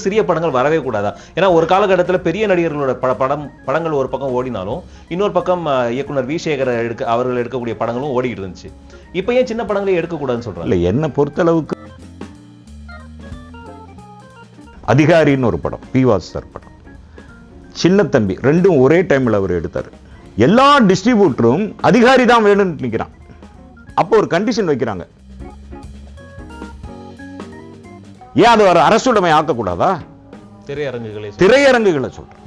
சிறிய படங்கள் வரவே கூடாதா? ஏன்னா ஒரு காலகட்டத்தில் பெரிய நடிகர்களோட பட படம் படங்கள் ஒரு பக்கம் ஓடினாலும் இன்னொரு பக்கம் இயக்குனர் வி சேகர் எடுக்க அவர்கள் எடுக்கக்கூடிய படங்களும் ஓடிக்கிட்டு இருந்துச்சு. இப்போ ஏன் சின்ன படங்களே எடுக்கக்கூடாதுன்னு சொல்கிறாங்க இல்லை என்னை பொறுத்தளவுக்கு அதிகாரின்னு ஒரு படம் பி வாசர் படம். சின்ன தம்பி ரெண்டும் ஒரே டைமில் அவர் எடுத்தார். எல்லா டிஸ்ட்ரிபியூட்டரும் அதிகாரி தான் வேணும்னு நிற்கிறான் அப்போ ஒரு கண்டிஷன் வைக்கிறாங்க. ஏன் அது ஒரு அரசுடைமை ஆக்கக்கூடாதா? திரையரங்குகளே. திரையரங்குகளை சொல்றேன்.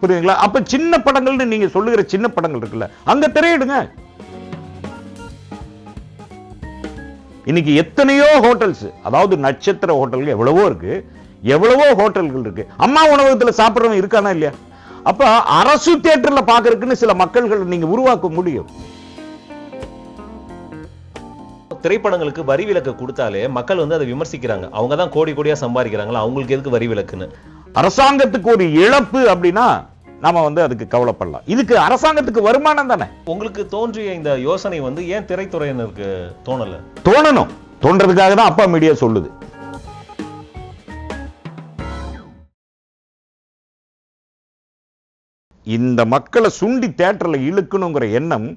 புரியுதுங்களா? அப்ப சின்ன படங்கள்னு நீங்க சொல்லுகிற சின்ன படங்கள் இருக்குல்ல அங்க திரையிடுங்க. இன்னைக்கு எத்தனையோ ஹோட்டல்ஸ் அதாவது நட்சத்திர ஹோட்டல்கள் எவ்வளவோ இருக்கு எவ்வளவோ ஹோட்டல்கள் இருக்கு. அம்மா உணவகத்துல சாப்பிடுறவன் இருக்கானா இல்லையா? அப்ப அரசு தியேட்டர்ல பாக்குறதுக்குன்னு சில மக்கள்கள் நீங்க உருவாக்க முடியும். திரைப்படங்களுக்கு வரி விலக்கு கொடுத்தாலே மக்கள் வந்து அதை விமர்சிக்கிறாங்க. அவங்க தான் கோடி கோடியா சம்பாதிக்கிறாங்களா? அவங்களுக்கு எதுக்கு வரி விலக்குன்னு? அரசாங்கத்துக்கு ஒரு இழப்பு அப்படின்னா நாம வந்து அதுக்கு கவலைப்படலாம். இதுக்கு அரசாங்கத்துக்கு வருமானம் தானே? உங்களுக்கு தோன்றிய இந்த யோசனை வந்து ஏன் திரைத்துறையினருக்கு தோணல? தோணணும். தோன்றதுக்காக தான் அப்பா மீடியா சொல்லுது. இந்த மக்களை சுண்டி தேட்டர்ல இழுக்கணுங்கிற எண்ணம்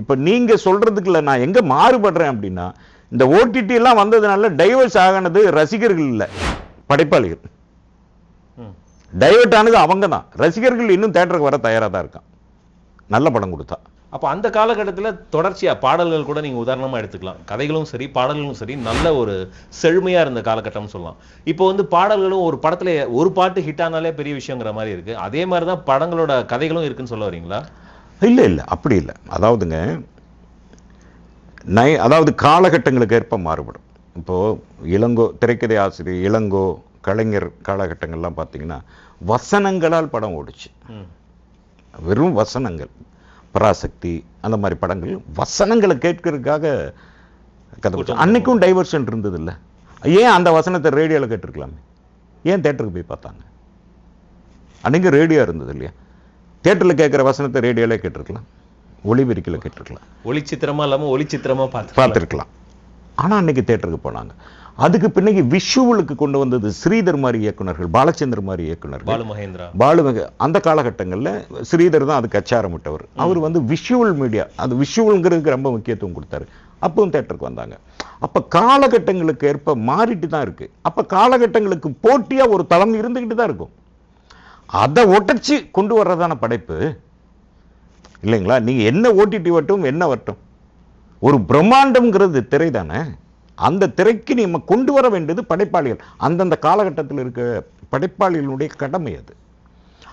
இப்ப நீங்க சொல்றதுக்குள்ள நான் எங்க மாறுபடுறேன் அப்படின்னா இந்த ஓடிடி எல்லாம் வந்ததுனால டைவர்ஸ் ஆகினது ரசிகர்கள் இல்ல படைப்பாளிகள். டைவர்ட் ஆனது அவங்க தான் ரசிகர்கள் இன்னும் தேட்டருக்கு வர தயாரா தான் இருக்கான். நல்ல படம் கொடுத்தா. அப்போ அந்த காலகட்டத்துல தொடர்ச்சியா பாடல்கள் கூட நீங்க உதாரணமா எடுத்துக்கலாம். கதைகளும் சரி பாடல்களும் சரி நல்ல ஒரு செழுமையா இருந்த காலகட்டம்னு சொல்லலாம். இப்போ வந்து பாடல்களும் ஒரு படத்துல ஒரு பாட்டு ஹிட் ஆனாலே பெரிய விஷயங்கிற மாதிரி இருக்கு. அதே மாதிரி தான் படங்களோட கதைகளும் இருக்குன்னு சொல்ல வரீங்களா? இல்லை இல்லை அப்படி இல்லை. அதாவதுங்க நை அதாவது காலகட்டங்களுக்கு ஏற்ப மாறுபடும். இப்போது இளங்கோ திரைக்கதை ஆசிரியர் இளங்கோ கலைஞர் காலகட்டங்கள்லாம் பார்த்தீங்கன்னா வசனங்களால் படம் ஓடுச்சு. வெறும் வசனங்கள் பராசக்தி அந்த மாதிரி படங்கள் வசனங்களை கேட்கறதுக்காக கதை. அன்னைக்கும் டைவர்ஷன் இருந்தது இல்ல ஏன் அந்த வசனத்தை ரேடியோவில் கேட்டிருக்கலாமே? ஏன் தேட்டருக்கு போய் பார்த்தாங்க? அன்னைக்கு ரேடியோ இருந்தது இல்லையா? தேட்டரில் கேட்குற வசனத்தை ரேடியோவில் கேட்டிருக்கலாம். ஒளிபெருக்கில் கேட்டிருக்கலாம். ஒளிச்சித்திரமா இல்லாம ஒளிச்சித்திரமா பார்த்து பார்த்துருக்கலாம். ஆனால் அன்னைக்கு தேட்டருக்கு போனாங்க. அதுக்கு பின்னாடி விஷுவலுக்கு கொண்டு வந்தது ஸ்ரீதர் மாதிரி இயக்குனர்கள் பாலச்சந்தர் மாதிரி இயக்குனர்கள் பாலு மகேந்திரா. பாலுமிக அந்த காலகட்டங்களில் ஸ்ரீதர் தான் அதுக்கு அச்சாரமிட்டவர். அவர் வந்து விஷுவல் மீடியா அது விஷுவல்ங்கிறதுக்கு ரொம்ப முக்கியத்துவம் கொடுத்தாரு. அப்பவும் தேட்டருக்கு வந்தாங்க. அப்ப காலகட்டங்களுக்கு ஏற்ப மாறிட்டு தான் இருக்கு. அப்ப காலகட்டங்களுக்கு போட்டியா ஒரு தளம் இருந்துகிட்டு தான் இருக்கும். அதை ஒட்டச்சு கொண்டு வர்றதான படைப்பு. இல்லைங்களா? நீங்க என்ன ஓடிடி வட்டும் என்ன வட்டும் ஒரு பிரம்மாண்டம்ங்கிறது திரை தானே அந்த திரைக்கு நம்ம கொண்டு வர வேண்டியது படைப்பாளிகள். அந்தந்த காலகட்டத்தில் இருக்க படைப்பாளிகளுடைய கடமை அது.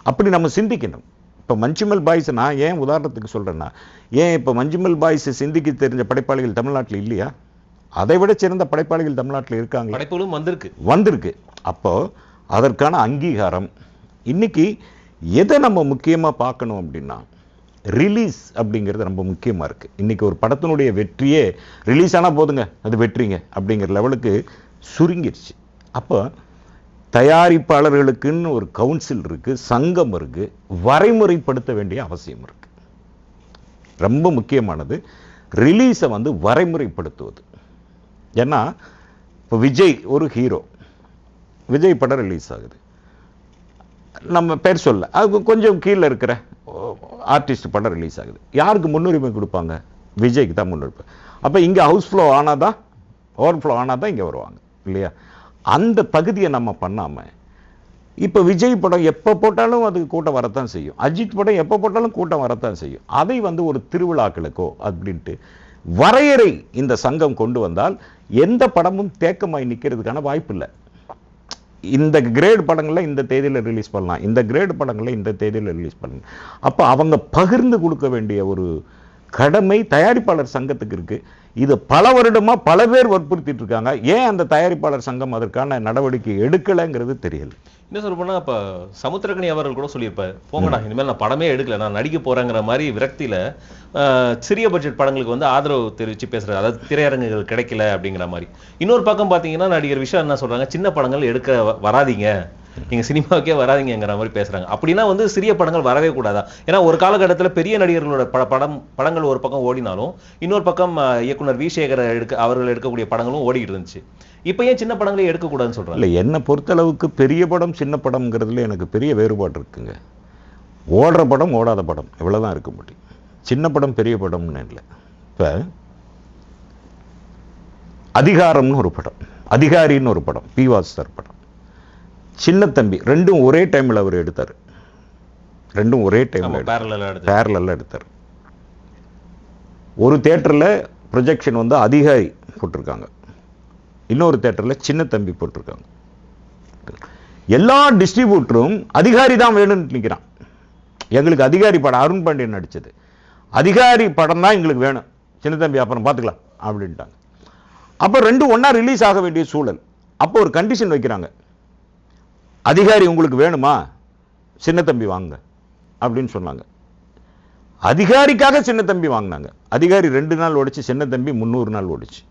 அப்படி நம்ம சிந்திக்கணும். இப்போ மஞ்சுமல் பாய்ஸ் நான் ஏன் உதாரணத்துக்கு சொல்றேன்னா ஏன் இப்போ மஞ்சுமல் பாய்ஸ் சிந்திக்க தெரிஞ்ச படைப்பாளிகள் தமிழ்நாட்டில் இல்லையா? அதை விட சிறந்த படைப்பாளிகள் தமிழ்நாட்டில் இருக்காங்க. படைப்புகளும் வந்திருக்கு. வந்திருக்கு. அப்போ அதற்கான அங்கீகாரம் இன்னைக்கு எதை நம்ம முக்கியமாக பார்க்கணும் அப்படின்னா ரிலீஸ் அப்படிங்கிறது ரொம்ப முக்கியமாக இருக்கு. இன்னைக்கு ஒரு படத்தினுடைய வெற்றியே ரிலீஸ் ஆனால் போதுங்க அது வெற்றிங்க அப்படிங்கிற லெவலுக்கு சுருங்கிருச்சு. அப்போ தயாரிப்பாளர்களுக்குன்னு ஒரு கவுன்சில் இருக்கு சங்கம் இருக்கு வரைமுறைப்படுத்த வேண்டிய அவசியம் இருக்கு. ரொம்ப முக்கியமானது ரிலீஸை வந்து வரைமுறைப்படுத்துவது. ஏன்னா இப்போ விஜய் ஒரு ஹீரோ விஜய் படம் ரிலீஸ் ஆகுது. நம்ம பேர் சொல்ல. அது கொஞ்சம் கீழே இருக்கிற ஆர்டிஸ்ட் படம் ரிலீஸ் ஆகுது. யாருக்கு முன்னுரிமை கொடுப்பாங்க? விஜய்க்கு தான் முன்னுரிமை. அப்போ இங்கே ஹவுஸ் ஃப்ளோ ஆனால் தான் ஓவர் ஃப்ளோ ஆனால் தான் இங்கே வருவாங்க இல்லையா? அந்த பகுதியை நம்ம பண்ணாமல் இப்போ விஜய் படம் எப்போ போட்டாலும் அது கூட்டம் வரத்தான் செய்யும். அஜித் படம் எப்போ போட்டாலும் கூட்டம் வரத்தான் செய்யும். அதை வந்து ஒரு திருவிழாக்களுக்கோ அப்படின்ட்டு வரையறை இந்த சங்கம் கொண்டு வந்தால் எந்த படமும் தேக்கமாய் நிற்கிறதுக்கான வாய்ப்பு இல்லை இந்த கிரேட் படங்களை இந்த தேதியில் ரிலீஸ் பண்ணலாம். இந்த கிரேட் படங்களை இந்த தேதியில் ரிலீஸ் பண்ணலாம். அப்போ அவங்க பகிர்ந்து கொடுக்க வேண்டிய ஒரு கடமை தயாரிப்பாளர் சங்கத்துக்கு இருக்குது இது பல வருடமா பல பேர் வற்புறுத்திட்டு இருக்காங்க. ஏன் அந்த தயாரிப்பாளர் சங்கம் அதற்கான நடவடிக்கை எடுக்கலைங்கிறது தெரியல. என்ன சொல்ல போனா இப்ப சமுத்திரகனி அவர்கள் கூட சொல்லியிருப்பாரு போங்கடா இனிமேல் நான் படமே எடுக்கல நான் நடிக்க போறேங்கிற மாதிரி விரக்தியில சிறிய பட்ஜெட் படங்களுக்கு வந்து ஆதரவு தெரிவிச்சு பேசுறாரு. அதாவது திரையரங்குகள் கிடைக்கல அப்படிங்கிற மாதிரி. இன்னொரு பக்கம் பாத்தீங்கன்னா நடிகர் விஷயம் என்ன சொல்றாங்க சின்ன படங்கள் எடுக்க வராதீங்க. நீங்க சினிமாவுக்கே வராதிங்கிற மாதிரி பேசுறாங்க. அப்படின்னா வந்து சிறிய படங்கள் வரவே கூடாதா? ஏன்னா ஒரு காலகட்டத்துல பெரிய நடிகர்களோட பட படம் படங்கள் ஒரு பக்கம் ஓடினாலும் இன்னொரு பக்கம் இயக்குனர் வி சேகர் எடுக்க அவர்கள் எடுக்கக்கூடிய படங்களும் ஓடிக்கிட்டு இருந்துச்சு. இப்போ ஏன் சின்ன படங்களே எடுக்கக்கூடாதுன்னு சொல்கிறாங்க இல்லை என்னை பொறுத்தளவுக்கு பெரிய படம் சின்ன படம்ங்கிறதுல எனக்கு பெரிய வேறுபாடு இருக்குங்க. ஓடுற படம் ஓடாத படம் இவ்வளவுதான் இருக்க முடியும். சின்ன படம் பெரிய படம்னு இல்லை. இப்போ அதிகாரம்னு ஒரு படம் அதிகாரின்னு ஒரு படம் பி வாசர் படம். சின்ன தம்பி ரெண்டும் ஒரே டைமில் அவர் எடுத்தார். ரெண்டும் ஒரே டைமில் பேரலில் எடுத்தார். ஒரு தேட்டரில் ப்ரொஜெக்ஷன் வந்து அதிகாரி போட்டிருக்காங்க. இன்னொரு தேட்டரில் சின்ன தம்பி போட்டிருக்காங்க. எல்லா டிஸ்ட்ரிபியூட்டரும் அதிகாரி தான் வேணும்னு நிற்கிறான் எங்களுக்கு அதிகாரி படம் அருண் பாண்டியன் நடிச்சது. அதிகாரி படம் தான் எங்களுக்கு வேணும். சின்ன தம்பி அப்புறம் பார்த்துக்கலாம் அப்படின்ட்டாங்க. அப்போ ரெண்டும் ஒண்ணா ரிலீஸ் ஆக வேண்டிய சூழல். அப்போ ஒரு கண்டிஷன் வைக்கிறாங்க. அதிகாரி உங்களுக்கு வேணுமா? சின்ன தம்பி வாங்க. அப்படின்னு சொன்னாங்க. அதிகாரிக்காக சின்ன தம்பி வாங்கினாங்க. அதிகாரி ரெண்டு நாள் ஓடிச்சு சின்ன தம்பி முந்நூறு நாள் ஓடிச்சு.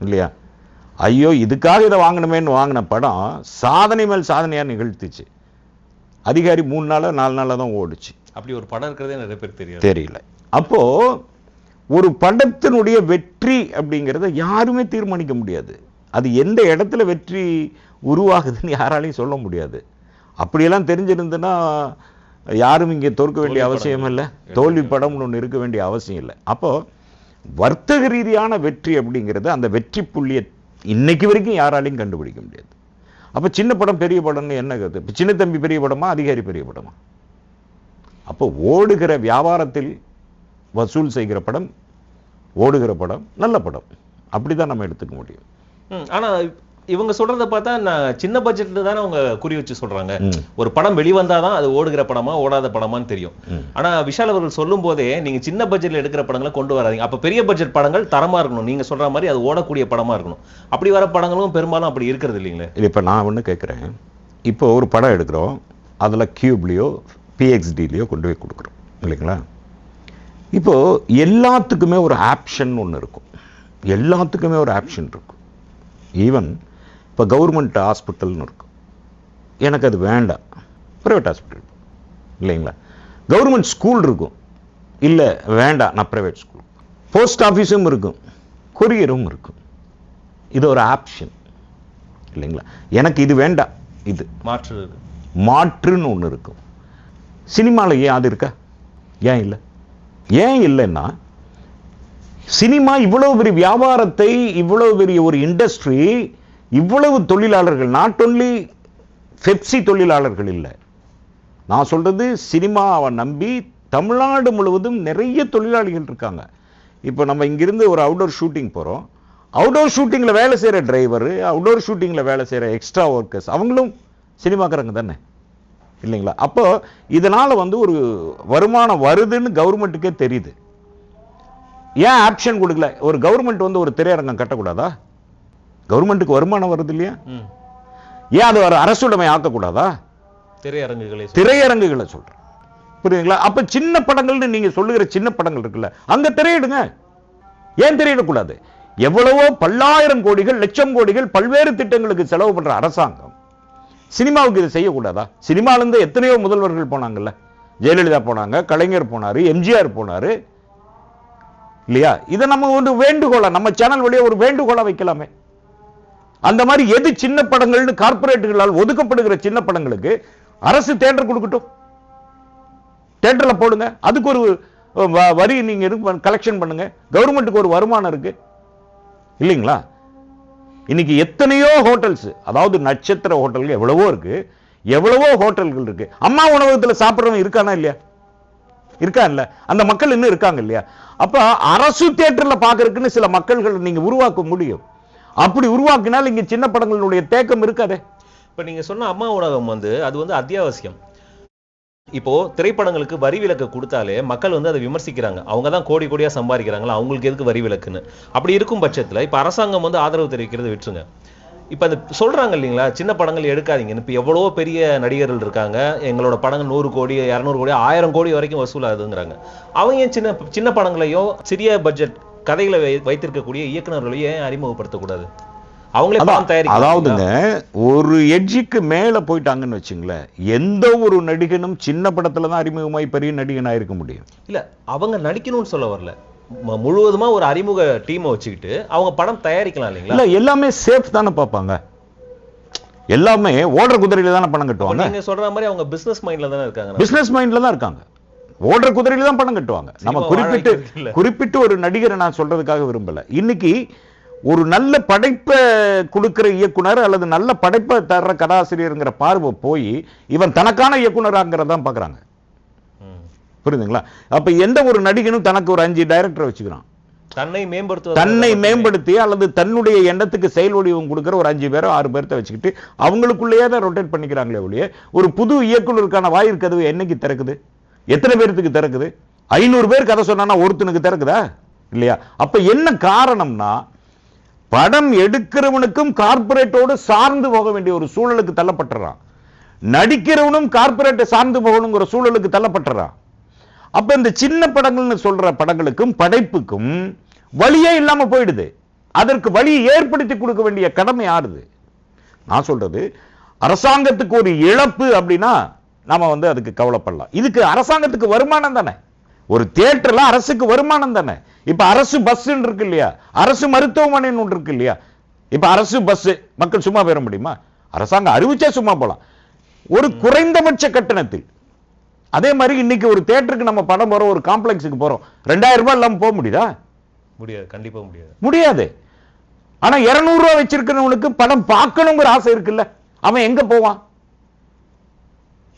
இல்லையா? ஐயோ இதுக்காக இதை வாங்கணுமேன்னு வாங்கின படம் சாதனை மேல் சாதனையா நிகழ்த்துச்சு. அதிகாரி மூணு நாளா நாலு நாளா தான் ஓடுச்சு. அப்படி ஒரு படம் இருக்கிறதே நிறைய பேர் தெரியாது. தெரியல. அப்போ ஒரு படத்தினுடைய வெற்றி அப்படிங்கிறத யாருமே தீர்மானிக்க முடியாது. அது எந்த இடத்துல வெற்றி உருவாகுதுன்னு யாராலையும் சொல்ல முடியாது. அப்படியெல்லாம் தெரிஞ்சிருந்துன்னா யாரும் இங்கே தோற்க வேண்டிய அவசியம் இல்லை. தோல்வி படம்னு ஒன்று இருக்க வேண்டிய அவசியம் இல்லை. அப்போ வர்த்தக ரீதியான வெற்றி அப்படிங்கிறது அந்த வெற்றி புள்ளியை இன்னைக்கு வரைக்கும் யாராலையும் கண்டுபிடிக்க முடியாது. அப்போ சின்ன படம் பெரிய படம்னு என்ன கருத்து? இப்ப சின்ன தம்பி பெரிய படமா அதிகாரி பெரிய படமா? அப்போ ஓடுகிற வியாபாரத்தில் வசூல் செய்கிற படம் ஓடுகிற படம் நல்ல படம். அப்படிதான் நம்ம எடுத்துக்க முடியும். ஆனா இவங்க சொல்றத பார்த்தா நான் சின்ன பட்ஜெட்ல தானே அவங்க குறி வச்சு சொல்றாங்க. ஒரு படம் வெளிவந்தாதான் அது ஓடுகிற படமா ஓடாத படமான்னு தெரியும். ஆனா விஷால் அவர்கள் சொல்லும் போதே நீங்க சின்ன பட்ஜெட்ல எடுக்கிற படங்களை கொண்டு வராதீங்க. அப்ப பெரிய பட்ஜெட் படங்கள் தரமா இருக்கணும். நீங்க சொல்ற மாதிரி அது ஓடக்கூடிய படமா இருக்கணும். அப்படி வர படங்களும் பெரும்பாலும் அப்படி இருக்கிறது இல்லைங்களே? இப்போ நான் ஒன்று கேட்குறேன் இப்போ ஒரு படம் எடுக்கிறோம். அதில் கியூப்லேயோ பிஎக்ஸ்டிலேயோ கொண்டு போய் கொடுக்குறோம். இல்லைங்களா? இப்போ எல்லாத்துக்குமே ஒரு ஆப்ஷன் ஒன்று இருக்கும். எல்லாத்துக்குமே ஒரு ஆப்ஷன் இருக்கும். ஈவன் இப்போ கவர்மெண்ட் ஹாஸ்பிட்டல்னு இருக்கும். எனக்கு அது வேண்டாம். ப்ரைவேட் ஹாஸ்பிட்டல் இல்லைங்களா? கவர்மெண்ட் ஸ்கூல் இருக்கும். இல்லை வேண்டாம். நான் ப்ரைவேட் ஸ்கூல் போஸ்ட் ஆஃபீஸும் இருக்கும். கொரியரும் இருக்கும். இது ஒரு ஆப்ஷன் இல்லைங்களா? எனக்கு இது வேண்டாம். இது மாற்று. மாற்றுன்னு ஒன்று இருக்கும். சினிமாவில் ஏன் அது இருக்கா? ஏன் இல்லை? ஏன் இல்லைன்னா சினிமா இவ்வளவு பெரிய வியாபாரத்தை இவ்வளவு பெரிய ஒரு இண்டஸ்ட்ரி இவ்வளவு தொழிலாளர்கள் நாட் ஒன்லி பெப்சி தொழிலாளர்கள் இல்லை. நான் சொல்றது சினிமாவை நம்பி தமிழ்நாடு முழுவதும் நிறைய தொழிலாளிகள் இருக்காங்க. இப்போ நம்ம இங்கிருந்து ஒரு அவுடோர் ஷூட்டிங் போகிறோம் அவுடோர் ஷூட்டிங்கில் வேலை செய்கிற டிரைவர் அவுடோர் ஷூட்டிங்கில் வேலை செய்கிற எக்ஸ்ட்ரா ஒர்க்கர்ஸ் அவங்களும் சினிமாக்காரங்க தானே? இல்லைங்களா? அப்போ இதனால வந்து ஒரு வருமானம் வருதுன்னு கவர்மெண்ட்டுக்கே தெரியுது. ஏன் ஆப்ஷன் கொடுக்கல? ஒரு கவர்மெண்ட் வந்து ஒரு திரையரங்கம் கட்டக்கூடாதா? கவர்மெண்ட்டுக்கு வருமானம் வருது இல்லையா. ஏன் அது ஒரு அரசுடைமை ஆக்கக்கூடாதா? திரையரங்குகளை. திரையரங்குகளை சொல்றேன். புரியுதுங்களா? அப்ப சின்ன படங்கள்னு நீங்க சொல்லுகிற சின்ன படங்கள் இருக்குல்ல அங்க திரையிடுங்க. ஏன் திரையிடக்கூடாது? எவ்வளவோ பல்லாயிரம் கோடிகள் லட்சம் கோடிகள் பல்வேறு திட்டங்களுக்கு செலவு பண்ற அரசாங்கம் சினிமாவுக்கு இதை செய்யக்கூடாதா? சினிமால இருந்து எத்தனையோ முதல்வர்கள் போனாங்கல்ல? ஜெயலலிதா போனாங்க கலைஞர் போனாரு எம்ஜிஆர் போனாரு. இல்லையா? இதை நம்ம ஒரு வேண்டுகோளா நம்ம சேனல் வழியா ஒரு வேண்டுகோளா வைக்கலாமே. அந்த மாதிரி எது சின்ன படங்கள்னு கார்ப்பரேட்டுகளால் ஒதுக்கப்படுகிற சின்ன படங்களுக்கு அரசு தேட்டர் கொடுக்கட்டும். தேட்டரில் போடுங்க. அதுக்கு ஒரு வ- வரி நீங்க கலெக்ஷன் பண்ணுங்க. கவர்மெண்ட்டுக்கு ஒரு வருமானம் இருக்கு. இல்லைங்களா? இன்னைக்கு எத்தனையோ ஹோட்டல்ஸ் அதாவது நட்சத்திர ஹோட்டல்கள் எவ்வளவோ இருக்கு. எவ்வளவோ ஹோட்டல்கள் இருக்கு. அம்மா உணவகத்தில் சாப்பிட்றவங்க இருக்கானா இல்லையா? இருக்கா இல்ல அந்த மக்கள் இன்னும் இருக்காங்க இல்லையா? அப்ப அரசு தியேட்டர்ல பாக்குறதுக்குன்னு சில மக்கள்கள் நீங்க உருவாக்க முடியும். அப்படி உருவாக்கினால் இங்க சின்ன படங்களுடைய தேக்கம் இருக்காதே. இப்ப நீங்க சொன்ன அம்மா ஊடகம் வந்து அது வந்து அத்தியாவசியம். இப்போ திரைப்படங்களுக்கு வரி விலக்கு கொடுத்தாலே மக்கள் வந்து அதை விமர்சிக்கிறாங்க. அவங்க தான் கோடி கோடியா சம்பாதிக்கிறாங்களா? அவங்களுக்கு எதுக்கு வரி விலக்குன்னு? அப்படி இருக்கும் பட்சத்துல இப்ப அரசாங்கம் வந்து ஆதரவு தெரிவிக்கிறது விட்டுருங்க. இப்ப அந்த சொல்றாங்க இல்லைங்களா சின்ன படங்கள் எடுக்காதீங்கன்னு இப்ப எவ்வளவோ பெரிய நடிகர்கள் இருக்காங்க. எங்களோட படங்கள் நூறு கோடி இரநூறு கோடி ஆயிரம் கோடி வரைக்கும் வசூலாகுதுங்கிறாங்க. அவங்க ஏன் சின்ன சின்ன படங்களையோ சிறிய பட்ஜெட் கதைகளை வை- வைத்திருக்கக்கூடிய இயக்குனர்களையும் ஏன் அறிமுகப்படுத்தக்கூடாது? அவங்களே அதாவதுங்க ஒரு எட்ஜுக்கு மேல போயிட்டாங்கன்னு வச்சுங்களேன் எந்த ஒரு நடிகனும் சின்ன படத்துல தான் அறிமுகமாய் பெரிய நடிகனா இருக்க முடியும். இல்ல அவங்க நடிக்கணும்னு சொல்ல வரல. முழுவதுமா ஒரு அறிமுக டீமை வச்சுக்கிட்டு அவங்க படம் தயாரிக்கலாம் இல்லைங்களா? இல்ல எல்லாமே சேஃப் தானே பார்ப்பாங்க. எல்லாமே ஓடுற குதிரையில தானே பணம் கட்டுவாங்க? நீங்க சொல்ற மாதிரி அவங்க பிசினஸ் மைண்ட்ல தானே இருக்காங்க. பிசினஸ் மைண்ட்ல தான் இருக்காங்க. ஓடுற குதிரையில தான் பணம் கட்டுவாங்க. நம்ம குறிப்பிட்டு. குறிப்பிட்டு ஒரு நடிகரை நான் சொல்றதுக்காக விரும்பல. இன்னைக்கு ஒரு நல்ல படைப்பை கொடுக்கிற இயக்குனர் அல்லது நல்ல படைப்பை தர்ற கதாசிரியருங்கிற பார்வை போய் இவன் தனக்கான இயக்குனராங்கிறதான் பார்க்கறாங்க ம். புரியுதுங்களா? அப்ப எந்த ஒரு நடிகனும் தனக்கு ஒரு அஞ்சு டைரக்டர் வச்சுக்கிறான். தன்னை மேம்படுத்துவது தன்னை மேம்படுத்தி அல்லது தன்னுடைய எண்ணத்துக்கு செயல் வடிவம் கொடுக்கிற ஒரு அஞ்சு பேரோ ஆறு பேர்த்த வச்சுக்கிட்டு அவங்களுக்குள்ளேயே தான் ரொட்டேட் பண்ணிக்கிறாங்களே ஒழிய ஒரு புது இயக்குனருக்கான வாயிற்கதவு என்னைக்கு திறக்குது? எத்தனை பேர்த்துக்கு திறக்குது? ஐநூறு பேர் கதை சொன்னா ஒருத்தனுக்கு திறக்குதா? இல்லையா? அப்ப என்ன காரணம்னா படம் எடுக்கிறவனுக்கும் கார்ப்பரேட்டோடு சார்ந்து போக வேண்டிய ஒரு சூழலுக்கு தள்ளப்பட்டுறான். நடிக்கிறவனும் கார்ப்பரேட்டை சார்ந்து போகணுங்கிற சூழலுக்கு தள்ளப்பட்டுறான். அப்ப இந்த சின்ன படங்கள்னு சொல்ற படங்களுக்கும் படைப்புக்கும் வழியே இல்லாம போயிடுது. அதற்கு வழியை ஏற்படுத்தி கொடுக்க வேண்டிய கடமை ஆறுது நான் சொல்றது அரசாங்கத்துக்கு ஒரு இழப்பு அப்படின்னா நாம வந்து அதுக்கு கவலைப்படலாம். இதுக்கு அரசாங்கத்துக்கு வருமானம் தானே? ஒரு தியேட்டர்ல அரசுக்கு வருமானம் தானே? இப்ப அரசு பஸ் இருக்கு இல்லையா? அரசு மருத்துவமனைன்னு ஒன்று இருக்கு இல்லையா? இப்ப அரசு பஸ் மக்கள் சும்மா பெற முடியுமா? அரசாங்கம் அறிவிச்சா சும்மா போலாம். ஒரு குறைந்தபட்ச கட்டணத்தில் அதே மாதிரி இன்னைக்கு ஒரு தியேட்டருக்கு நம்ம படம் போறோம் ஒரு காம்ப்ளெக்ஸுக்கு போறோம். ரெண்டாயிரம் ரூபாய் இல்லாம போக முடியுதா? முடியாது கண்டிப்பா முடியாது. முடியாது. ஆனா 200 ரூபாய் வச்சிருக்கிறவனுக்கு படம் பார்க்கணுங்கிற ஆசை இருக்குல்ல? அவன் எங்க போவான்?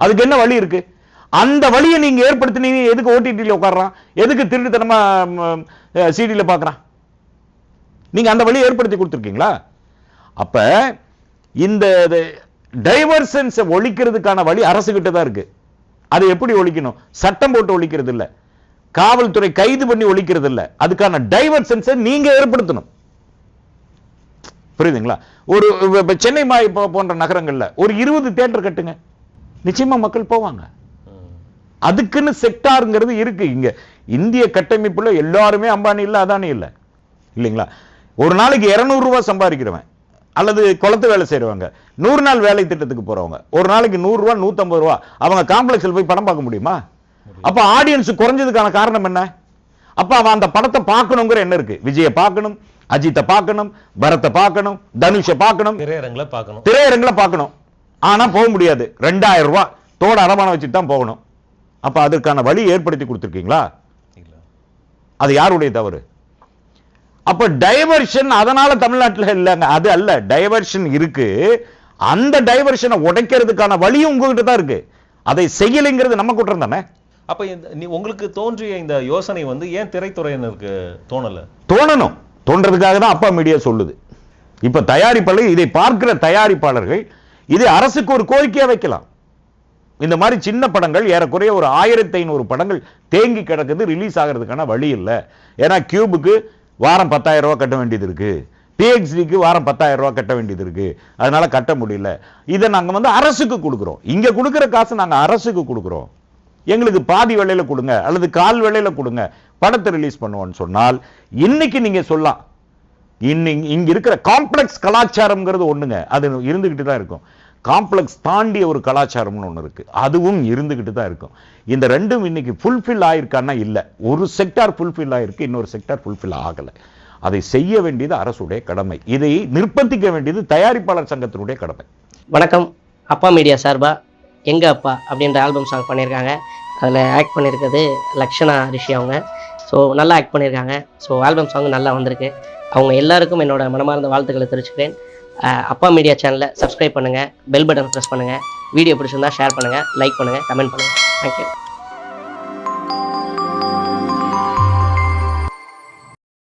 அதுக்கு என்ன வழி இருக்கு? அந்த வழியை நீங்க ஏற்படுத்தினீங்க எதுக்கு ஓடிடியில் உட்கார்றான்? எதுக்கு திருட்டுத்தனமா சிடியில் பார்க்கறான் நீங்க அந்த வழியை ஏற்படுத்தி கொடுத்துருக்கீங்களா? அப்ப இந்த டைவர்சன்ஸை ஒழிக்கிறதுக்கான வழி அரசு கிட்ட தான் இருக்கு. அதை எப்படி ஒழிக்கணும்? சட்டம் போட்டு ஒழிக்கிறது இல்ல காவல்துறை கைது பண்ணி ஒழிக்கிறது இல்ல அதுக்கான டைவர்சன்ஸை நீங்க ஏற்படுத்தணும். புரியுதுங்களா? ஒரு சென்னை மாய் போன்ற நகரங்கள்ல ஒரு இருபது தேட்டர் கட்டுங்க. நிச்சயமா மக்கள் போவாங்க. அதுக்குன்னு செக்டாருங்கிறது இருக்கு. இங்க இந்திய கட்டமைப்புல எல்லாருமே அம்பானி இல்ல அதானி இல்ல இல்லைங்களா? ஒரு நாளைக்கு 200 ரூபாய் சம்பாதிக்கிறவன். அல்லது குளத்து வேலை செய்றவங்க. நூறு நாள் வேலை திட்டத்துக்கு போறவங்க. ஒரு நாளைக்கு நூறு ரூபா நூத்தம்பது ரூபா அவங்க காம்ப்ளெக்ஸ்ல போய் படம் பார்க்க முடியுமா? அப்ப ஆடியன்ஸ் குறைஞ்சதுக்கான காரணம் என்ன? அப்ப அவன் அந்த படத்தை பார்க்கணுங்கிற என்ன இருக்கு. விஜய பார்க்கணும் அஜித்தை பார்க்கணும் பரத்தை பார்க்கணும் தனுஷை பார்க்கணும். திரையரங்குல பார்க்கணும். திரையரங்குல பார்க்கணும். ஆனா போக முடியாது. ரெண்டாயிரம் ரூபாய் தோட அடமானம் வச்சுட்டு தான் போகணும். அப்ப அதற்கான வழி ஏற்படுத்தி கொடுத்துருக்கீங்களா? அது யாருடைய தவறு? அப்ப டைவர்ஷன் அதனால தமிழ்நாட்டுல இல்லைங்க. அது அல்ல. டைவர்ஷன் இருக்கு. அந்த டைவர்ஷனை உடைக்கிறதுக்கான வழியும் உங்ககிட்ட தான் இருக்கு. அதை செய்யலைங்கிறது நம்ம குற்றம் தானே? அப்ப நீ உங்களுக்கு தோன்றிய இந்த யோசனை வந்து ஏன் திரைத்துறையினருக்கு தோணல? தோணணும். தோன்றதுக்காக தான் அப்பா மீடியா சொல்லுது. இப்ப தயாரிப்பாளர் இதை பார்க்கிற தயாரிப்பாளர்கள் இதை அரசுக்கு ஒரு கோரிக்கையா வைக்கலாம். இந்த மாதிரி சின்ன படங்கள் ஏறக்குறைய ஒரு ஆயிரத்தி ஐநூறு படங்கள் தேங்கி கிடக்குது ரிலீஸ் ஆகிறதுக்கான வழி இல்லை. ஏன்னா கியூபுக்கு வாரம் பத்தாயிரம் ரூபா கட்ட வேண்டியது இருக்கு. பிஹெச்டிக்கு வாரம் பத்தாயிரம் ரூபா கட்ட வேண்டியது இருக்கு. அதனால கட்ட முடியல. இதை நாங்க வந்து அரசுக்கு கொடுக்குறோம். இங்க கொடுக்குற காசு நாங்க அரசுக்கு கொடுக்குறோம். எங்களுக்கு பாதி விலையில கொடுங்க அல்லது கால் விலையில கொடுங்க. படத்தை ரிலீஸ் பண்ணுவோம்னு சொன்னால் இன்னைக்கு நீங்க சொல்லலாம். இன்னைக்கு இங்க இருக்கிற காம்ப்ளெக்ஸ் கலாச்சாரம்ங்கிறது ஒண்ணுங்க. அது இருந்துகிட்டு தான் இருக்கும். காம்ப்ளெக்ஸ் தாண்டிய ஒரு கலாச்சாரம்னு ஒன்று இருக்குது அதுவும் இருந்துக்கிட்டு தான் இருக்கும். இந்த ரெண்டும் இன்னைக்கு ஃபுல்ஃபில் ஆயிருக்கான்னா இல்லை. ஒரு செக்டார் ஃபுல்ஃபில் ஆகிருக்கு இன்னொரு செக்டார் ஃபுல்ஃபில் ஆகலை. அதை செய்ய வேண்டியது அரசுடைய கடமை. இதை நிர்பந்திக்க வேண்டியது தயாரிப்பாளர் சங்கத்தினுடைய கடமை. வணக்கம். அப்பா மீடியா சார்பா? எங்க அப்பா? அப்படின்ற ஆல்பம் சாங் பண்ணியிருக்காங்க. அதில் ஆக்ட் பண்ணியிருக்கிறது லக்ஷணா ரிஷி அவங்க. ஸோ நல்லா ஆக்ட் பண்ணியிருக்காங்க. ஸோ ஆல்பம் சாங் நல்லா வந்திருக்கு. அவங்க எல்லாருக்கும் என்னோட மனமார்ந்த வாழ்த்துக்களை தெரிவிச்சுக்கிறேன். அப்பா மீடியா சேனலை சப்ஸ்கிரைப் பண்ணுங்கள் பெல் பட்டன் ப்ரெஸ் பண்ணுங்கள் வீடியோ பிடிச்சிருந்தா ஷேர் பண்ணுங்கள் லைக் பண்ணுங்கள் கமெண்ட் பண்ணுங்கள் தேங்க்யூ